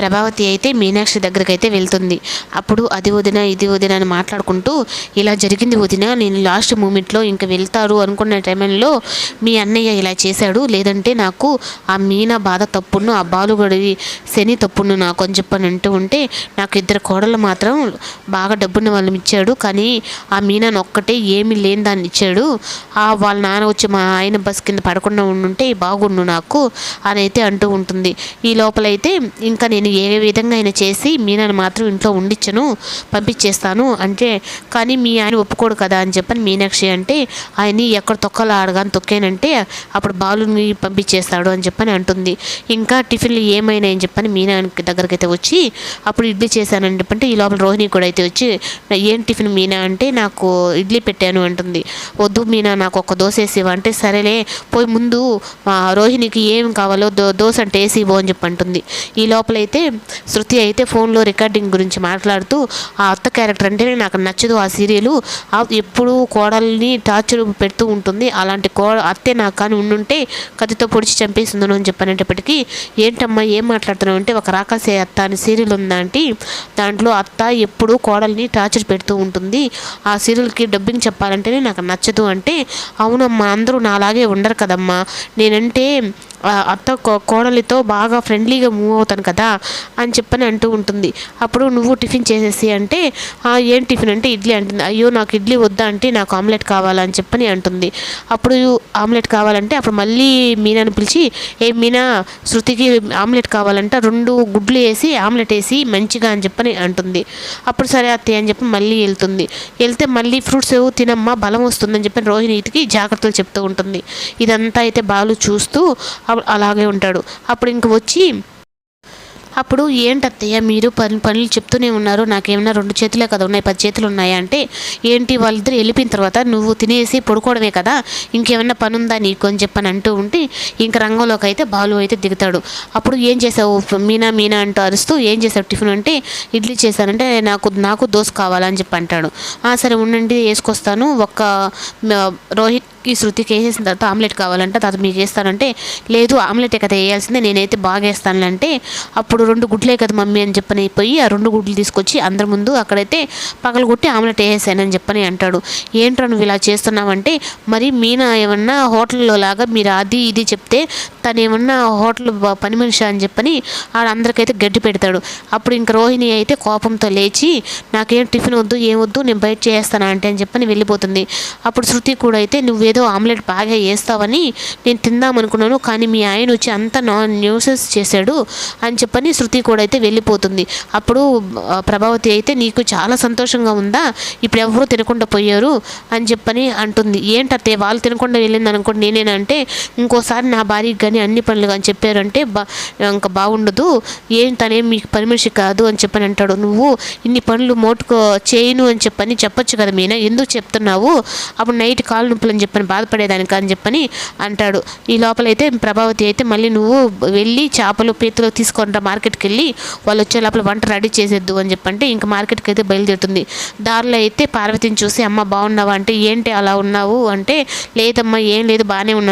ప్రభావతి అయితే మీనాక్షి దగ్గరికి అయితే వెళ్తుంది. అప్పుడు అది వదిన ఇది వదిన అని మాట్లాడుకుంటూ ఇలా జరిగింది వదిన నేను లాస్ట్ మూమెంట్లో ఇంకా వెళ్తారు అనుకున్న టైంలో మీ అన్నయ్య ఇలా చేశాడు. లేదంటే నాకు ఆ మీనా బాధ తప్పును ఆ బాలుగడి శని తప్పును నాకు అని చెప్పని అంటూ ఉంటే నాకు ఇద్దరు కోడలు మాత్రం బాగా డబ్బున్న వాళ్ళని ఇచ్చాడు. కానీ ఆ మీనాను ఒక్కటే ఏమీ లేని దాన్ని ఇచ్చాడు. ఆ వాళ్ళ నాన్న వచ్చి మా ఆయన బస్ కింద పడకుండా ఉండుంటే బాగుండు నాకు అని అయితే అంటూ ఉంటుంది. ఈ లోపలైతే ఇంకా నేను ఏ విధంగా అయినా చేసి మీనాను మాత్రం ఇంట్లో ఉండిచ్చను పంపించేస్తాను అంటే కానీ మీ ఆయన ఒప్పుకోడు కదా అని చెప్పని మీనాక్షి అంటే ఆయన్ని ఎక్కడ తొక్కలు ఆడగాని తొక్కానంటే అప్పుడు బాలుని పంపించేస్తాడు అని చెప్పని అంటుంది. ఇంకా టిఫిన్లు ఏమైనా అని చెప్పని మీనా దగ్గరికి అయితే వచ్చి అప్పుడు ఇడ్లీ చేశానని చెప్పంటే ఈ లోపల రోహిణి కూడా అయితే వచ్చి ఏం టిఫిన్ మీనా అంటే నాకు ఇడ్లీ పెట్టాను అంటుంది. వద్దు మీనా నాకు ఒక దోశ వేసి అంటే సరేలే పోయి ముందు రోహిణికి ఏం కావాలో దో దోశ అంటే వేసి ఇవ్వు అని చెప్పి అంటుంది. ఈ లోపల అయితే శృతి అయితే ఫోన్లో రికార్డింగ్ గురించి మాట్లాడుతూ ఆ అత్త క్యారెక్టర్ అంటేనే నాకు నచ్చదు ఆ సీరియలు. ఎప్పుడు కోడల్ని టార్చర్ పెడుతూ ఉంటుంది. అలాంటి కో అత్తే నాకు కానీ ఉండుంటే కథతో పొడిచి చంపేస్తుందను అని చెప్పనేటప్పటికీ ఏంటమ్మా ఏం మాట్లాడుతున్నావు? అంటే ఒక రాకాసే అత్త అని సీరియల్ ఉందంటే దాంట్లో అత్త ఎప్పుడు కోడల్ని టార్చర్ పెడుతూ ఉంటుంది. ఆ సీరియల్కి డబ్బింగ్ చెప్పాలంటేనే నాకు నచ్చదు అంటే అవునమ్మా అందరూ నాలాగే ఉండరు కదమ్మా. నేనంటే అత్త కో- కోడలితో బాగా ఫ్రెండ్లీగా మూవ్ అవుతాను కదా అని చెప్పని అంటూ ఉంటుంది. అప్పుడు నువ్వు టిఫిన్ చేసేసి అంటే ఏం టిఫిన్ అంటే ఇడ్లీ అంటుంది. అయ్యో నాకు ఇడ్లీ వద్దా అంటే నాకు ఆమ్లెట్ కావాలని చెప్పని అంటుంది. అప్పుడు ఆమ్లెట్ కావాలంటే అప్పుడు మళ్ళీ మీనాను పిలిచి ఏ మీనా శృతికి ఆమ్లెట్ కావాలంటే రెండు గుడ్లు వేసి ఆమ్లెట్ వేసి మంచిగా అని చెప్పని అంటుంది. అప్పుడు సరే అత్తయ్య అని చెప్పి మళ్ళీ వెళ్తుంది. వెళ్తే మళ్ళీ ఫ్రూట్స్ ఏవో తినమ్మా బలం వస్తుందని చెప్పి రోహిణికి జాగ్రత్తలు చెప్తూ ఉంటుంది. ఇదంతా అయితే బాలు చూస్తూ అలాగే ఉంటాడు. అప్పుడు ఇంక వచ్చి అప్పుడు ఏంటత్తయ్య మీరు పని పనులు చెప్తూనే ఉన్నారు. నాకేమన్నా రెండు చేతులే కదా ఉన్నాయి పది చేతులు ఉన్నాయా? అంటే ఏంటి వాళ్ళిద్దరు వెళ్ళిపోయిన తర్వాత నువ్వు తినేసి పడుకోవడమే కదా ఇంకేమన్నా పని ఉందా నీకు? అని చెప్పని అంటూ ఉంటే ఇంక రంగంలోకి అయితే బాలు అయితే దిగుతాడు. అప్పుడు ఏం చేసావు? మీనా మీనా అంటూ అరుస్తూ ఏం చేసావు టిఫిన్? అంటే ఇడ్లీ చేశానంటే నాకు నాకు దోశ కావాలని చెప్పి అంటాడు. "ఆ, సరే ఉండండి వేసుకొస్తాను. ఒక్క రోహిత్ ఈ శృతికి వేసేసిన తర్వాత ఆమ్లెట్ కావాలంటే తర్వాత మీకు వేస్తానంటే లేదు ఆమ్లెట్ కదా వేయాల్సిందే నేనైతే బాగా అప్పుడు రెండు గుడ్లే కదా మమ్మీ అని చెప్పని పోయి ఆ రెండు గుడ్లు తీసుకొచ్చి అందరి ముందు అక్కడైతే పగలగొట్టి ఆమ్లెట్ వేసేసానని చెప్పని అంటాడు. ఏంట్రా నువ్వు ఇలా చేస్తున్నావంటే మరి మీనా ఏమన్నా హోటల్లో లాగా మీరు అది ఇది చెప్తే తను ఏమన్నా హోటల్ పని మనిషి అని చెప్పని ఆడందరికైతే గడ్డి పెడతాడు. అప్పుడు ఇంక రోహిణి అయితే కోపంతో లేచి నాకేం టిఫిన్ వద్దు ఏం వద్దు నేను బయట చేస్తాను అంటే అని చెప్పని వెళ్ళిపోతుంది. అప్పుడు శృతి కూడా అయితే నువ్వు ఏదో ఆమ్లెట్ బాగా వేస్తావని నేను తిందామనుకున్నాను కానీ మీ ఆయన వచ్చి అంత నాన్ న్యూసెస్ చేశాడు అని చెప్పని శృతి కూడా అయితే వెళ్ళిపోతుంది. అప్పుడు ప్రభావతి అయితే నీకు చాలా సంతోషంగా ఉందా? ఇప్పుడు ఎవరు తినకుండా పోయారు అని చెప్పని అంటుంది. ఏంటత్తే వాళ్ళు తినకుండా వెళ్ళింది అనుకోండి నేనేనంటే ఇంకోసారి నా భార్యకి కానీ అన్ని పనులు కానీ చెప్పారంటే బా ఇంకా బాగుండదు. ఏం తనేం మీకు పని కాదు అని చెప్పని అంటాడు. నువ్వు ఇన్ని పనులు మోటుకో చేయను అని చెప్పని చెప్పొచ్చు కదా మీనా? ఎందుకు చెప్తున్నావు? అప్పుడు నైట్ కాలు నొప్పులు అని చెప్పని బాధపడేదానికి అని చెప్పని అంటాడు. ఈ లోపలైతే ప్రభావతి అయితే మళ్ళీ నువ్వు వెళ్ళి చేపలు పీతలు తీసుకుంటా మార్కెట్కి వెళ్ళి వాళ్ళు వచ్చే లోపల వంట రెడీ చేసేద్దు అని చెప్పంటే ఇంకా మార్కెట్కి అయితే బయలుదేరుతుంది. దారిలో అయితే పార్వతిని చూసి అమ్మ బాగున్నావా? అంటే ఏంటి అలా ఉన్నావు? అంటే లేదమ్మా ఏం లేదు బాగానే ఉన్నాను.